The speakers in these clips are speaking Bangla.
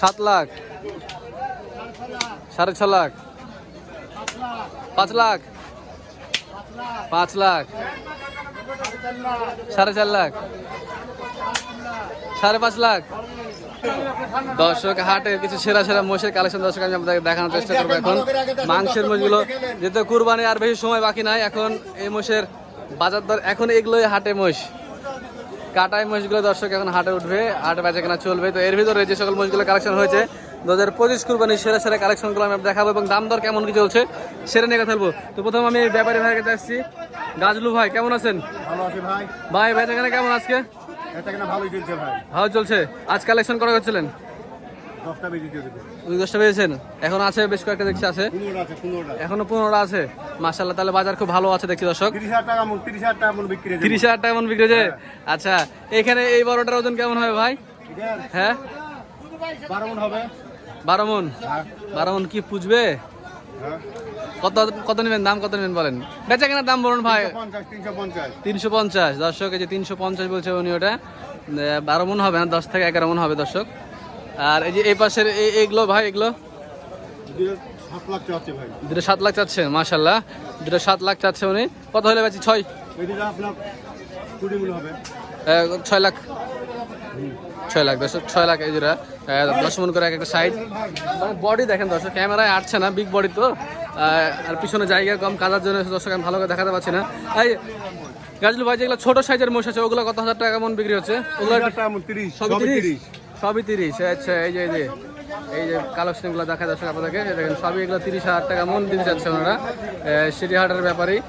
সাত লাখ। সাড়ে ছ লাখ। পাঁচ লাখ। পাঁচ লাখ। সাড়ে চার লাখ। সাড়ে পাঁচ লাখ। দর্শক, হাটে কিছু সেরা সেরা মোষের কালেকশন দর্শক, আমি আপনাদের দেখানোর চেষ্টা করব এখন। মাংসের মোষগুলো যেহেতু কুরবানি আর বেশি সময় বাকি নাই, এখন এই মোষের বাজার দর এখন এগুলোই হাটে মোষ কাটাই মোষগুলো দর্শক এখন হাটে উঠবে হাটে বেচা কেনা চলবে। তো এর ভিতরে যে সকল মোষগুলো কালেকশন হয়েছে দু হাজার পঁচিশ কুরবানির সেরা সেরা কালেকশনগুলো আমি দেখাবো এবং দাম দর কেমন কি চলছে সেটা নিয়ে কথা বলব। তো প্রথম আমি ব্যাপারী ভাইয়ের কাছে আসছি। গাজলু ভাই কেমন আছেন? ভালো আছে ভাই। ভাই বেচা কেনা কেমন আজকে? কিনা ভালোই চলছে ভাই। ভালো চলছে। আজ কালেকশন করা হচ্ছিলেন দশটা বেজে দশটা পেয়েছেন এখন আছে বেশ কয়েকটা দেখছি আছে। এখনও পনেরোটা আছে। মাসাল্লাহ তাহলে বাজার খুব ভালো আছে দেখছি দর্শক। তিরিশ হাজার টাকা মন তিরিশ হাজার টাকা মন বিক্রি হয়েছে। তিরিশ হাজার টাকা মন বিক্রি হয়েছে? আচ্ছা এখানে এই বড়টার ওজন কেমন হবে ভাই? হ্যাঁ? বারো মন হবে। বারো মন? হ্যাঁ। বারো মন কি পুষবে হ্যাঁ। কত কত নেবেন দাম কত নেবেন বলেন? বেচা কেনার দাম বলুন ভাই। তিনশো পঞ্চাশ দর্শক এই যে তিনশো পঞ্চাশ বলছে উনি ওটা। বারো মন হবে না দশ থেকে এগারো মন হবে দর্শক। আর এই যে এই পাশের এই- এইগুলো ভাই এগুলো? দুটো সাত লাখ চাচ্ছে ভাই। দুটো সাত লাখ চাচ্ছে মাশাল্লাহ দুটো সাত লাখ চাচ্ছে উনি। কত হলে বেচি ছয়। ছয় লাখ। ছয় লাখ দর্শক ছয় লাখ এই যেটা দশ মন করে এক একটা সাইজ মানে বডি দেখেন দর্শক ক্যামেরায় আটছে না বিগ বডি তো। আর পিছনে জায়গা কম কাজার জন্য দর্শক আমি ভালো করে দেখাতে পারছি না। এই গাজলু ভাই যেগুলো ছোট সাইজের মোষ আছে ওগুলো কত হাজার টাকা মন বিক্রি হচ্ছে? ওগুলো সবই তিরিশ। সবই তিরিশ আচ্ছা এই যে এই যে। এই যে কালেকশনগুলো দেখা যাচ্ছে আপনাদেরকে দেখেন, সবই এগুলো তিরিশ হাজার টাকা মন দিতে চাচ্ছে ওনারা। সিটি হাটের ব্যাপারেই।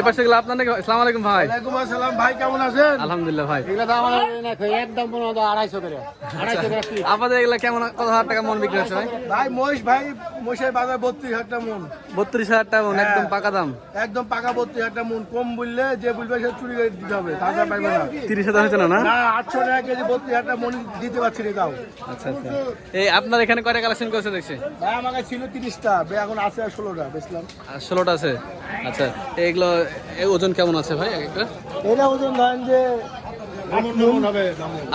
এবার সেগুলো আপনার নাকি আসসালামু আলাইকুম ভাই। ওয়ালাইকুম আসসালাম। ভাই কেমন আছেন? আলহামদুলিল্লাহ ভাই। এগুলো দাম একদম করে। করে আপনাদের এগুলো কেমন কত হাজার টাকা মন বিক্রি হচ্ছে ভাই? ভাই মহিষ ভাই মহিষের বাজার বত্রিশ হাজার টাকা মন। বত্রিশ হাজার টাকা মন একদম পাকা দাম। একদম পাকা বত্রিশ হাজার টাকা মন। কম বললে যে বলবে সে চুরি করে দিতে হবে পাইবে না। তিরিশ হাজার হচ্ছে না না? না আটশো টাকা কেজি বত্রিশ হাজার টাকা মন দিতে পারছি না তাও। আচ্ছা আচ্ছা। এই আপনার এখানে কয়টা কালেকশন করেছে দেখছি? ভাই আমার কাছে ছিল তিরিশটা বে এখন আছে আর ষোলোটা বেচলাম। আর ষোলোটা আছে। আচ্ছা এইগুলো ওজন কেমন আছে ভাই এক একটা? এটা ওজন ধরেন যে হবে?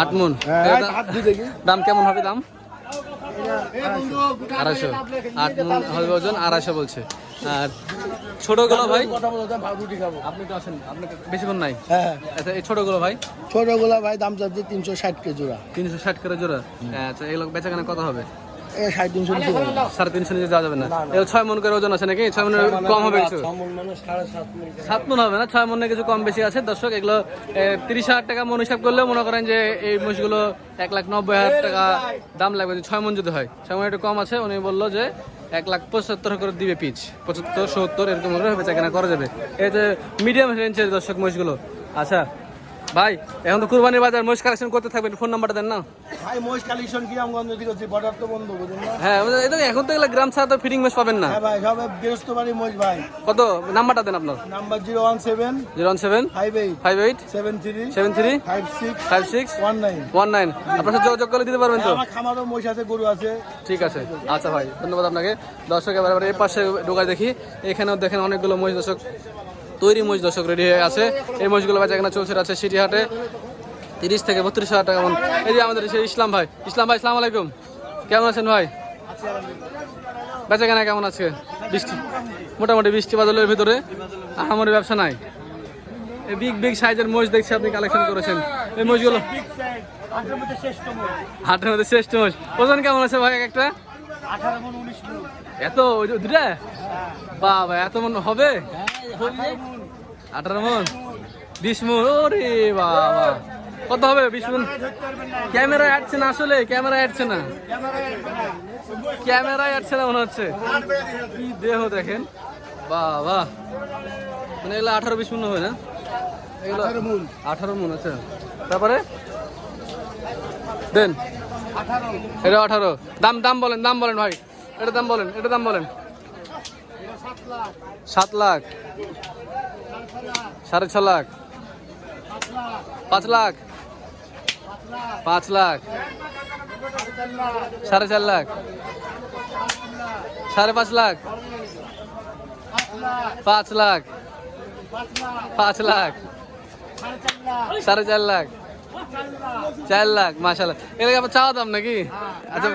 আট মন। হ্যাঁ হাত দিয়ে দেখি। দাম কেমন হবে দাম? আড়াইশো। আট মন হবে ওজন আড়াইশো বলছে। আর ছোটগুলো ভাই? কথা বলতাম ভাত রুটি খাব। আপনি তো আছেন আপনি তো বেশিক্ষণ নাই? হ্যাঁ আচ্ছা এই ছোটগুলো ভাই? ছোটগুলা ভাই দাম চাচ্ছে তিনশো ষাট কেজি জোড়া। তিনশো ষাট করে জোড়া। আচ্ছা এগুলো বেচা কেনা কত হবে। সাড়ে তিনশো নিচে যাবে সাড়ে তিনশো নিচে যাওয়া যাবে না। ছয় মন করে ওজন আছে নাকি? ছয় মনের কম হবে কিছু? মানে সাড়ে সাত সাত মন হবে না? ছয় মনে কিছু কম বেশি আছে। দর্শক এগুলো এ, তিরিশ হাজার টাকা মন হিসাব করলে মনে করেন যে এই মহিষগুলো এক লাখ নব্বই হাজার টাকা দাম লাগবে। যে ছয় মন যদি হয় ছয় মন একটু কম আছে। উনি বলল যে এক লাখ পঁচাত্তর করে দিবে পিচ। পঁচাত্তর সত্তর এরকম করে বেচা কেনা করা যাবে। এই যে মিডিয়াম রেঞ্জের দর্শক মহিষগুলো। আচ্ছা ভাই এখন তো কুরবানির বাজার মহিষ কালেকশন করতে থাকবেন ফোন নাম্বারটা দেন না। ভাই মহিষ কালেকশন কি আমি গন্ধ দিকে হচ্ছে বর্ডার তো বন্ধ বুঝুন না? হ্যাঁ এটা এখন তো এগুলো গ্রাম ছাড়া তো ফিটিং মেশ পাবেন না। হ্যাঁ ভাই সব বৃহস্পতিবারই মহিষ ভাই। কত? নাম্বারটা দেন আপনার। Number zero one seven zero one seven five eight five eight seven three seven three five six five six one nine. One nine. আপনার সাথে যোগাযোগ করে দিতে পারবেন তো? আমার খামারও মহিষ আছে গরু আছে। ঠিক আছে। আচ্ছা ভাই ধন্যবাদ আপনাকে। দর্শক এবার এবার এই পাশে ঢোকায় দেখি। এখানেও দেখেন অনেকগুলো মহিষ দর্শক। তৈরি মহিষ দর্শক রেডি হয়ে আছে। এই মহিষগুলো বেচা এখানে চলছে আছে সিটি হাটে। তিরিশ থেকে বত্রিশ হাজার টাকা এই যে আমাদের সেই ইসলাম ভাই। ইসলাম ভাই ইসলাম আলাইকুম। কেমন আছেন ভাই? বেচা কেনা কেমন আছে বৃষ্টি। মোটামুটি বৃষ্টি বাদলের ভিতরে আমার ব্যবসা নাই। এই বিগ বিগ সাইজের মহিষ দেখছি আপনি কালেকশন করেছেন। এই মহিষগুলো হাটের মধ্যে শ্রেষ্ঠ মহিষ ওজন কেমন আছে ভাই একটা? এত দুটা বাবা এত মন হবে? আঠারো মন। বিশ মন ওরে বাবা। কত হবে বিশ মন? ক্যামেরায় আটছে না আসলে ক্যামেরায় আটছে না। ক্যামেরায় আটছে না মনে হচ্ছে। কি দেহ দেখেন। বাবা। মানে এগুলো আঠারো বিশ মন হবে না? এগুলো আঠারো মন। আছে তারপরে? দেন। এটা আঠারো। দাম দাম বলেন দাম বলেন ভাই। এটা দাম বলেন এটা দাম বলেন। সাত লাখ। সাড়ে ছ লাখ। পাঁচ লাখ। পাঁচ লাখ। সাড়ে চার লাখ। সাড়ে পাঁচ লাখ। পাঁচ লাখ। পাঁচ লাখ। সাড়ে চার লাখ। চার লাখ মাশাল্লাহ এর আবার চাওয়া দাম নাকি? আচ্ছা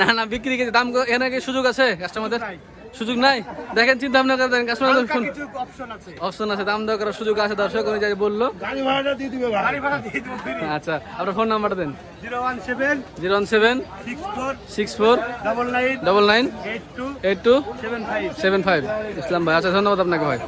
না না বিক্রি দাম এখানে কি সুযোগ আছে কাস্টমারদের সুযোগ নাই? দেখেন চিন্তা ভাবনা করে দেন কাস্টমার অপশন আছে। অপশন আছে দাম দেওয়া করার সুযোগ আছে দর্শক উনি যাই বলল। গাড়ি ভাড়াটা দিয়ে দিবে গাড়ি ভাড়া দিয়ে দিবে আচ্ছা আপনার ফোন নাম্বারটা দেন। Zero one seven zero one seven six four six four double nine double nine eight two eight two seven five. Seven five. Islam ভাই আচ্ছা ধন্যবাদ আপনাকে ভাই।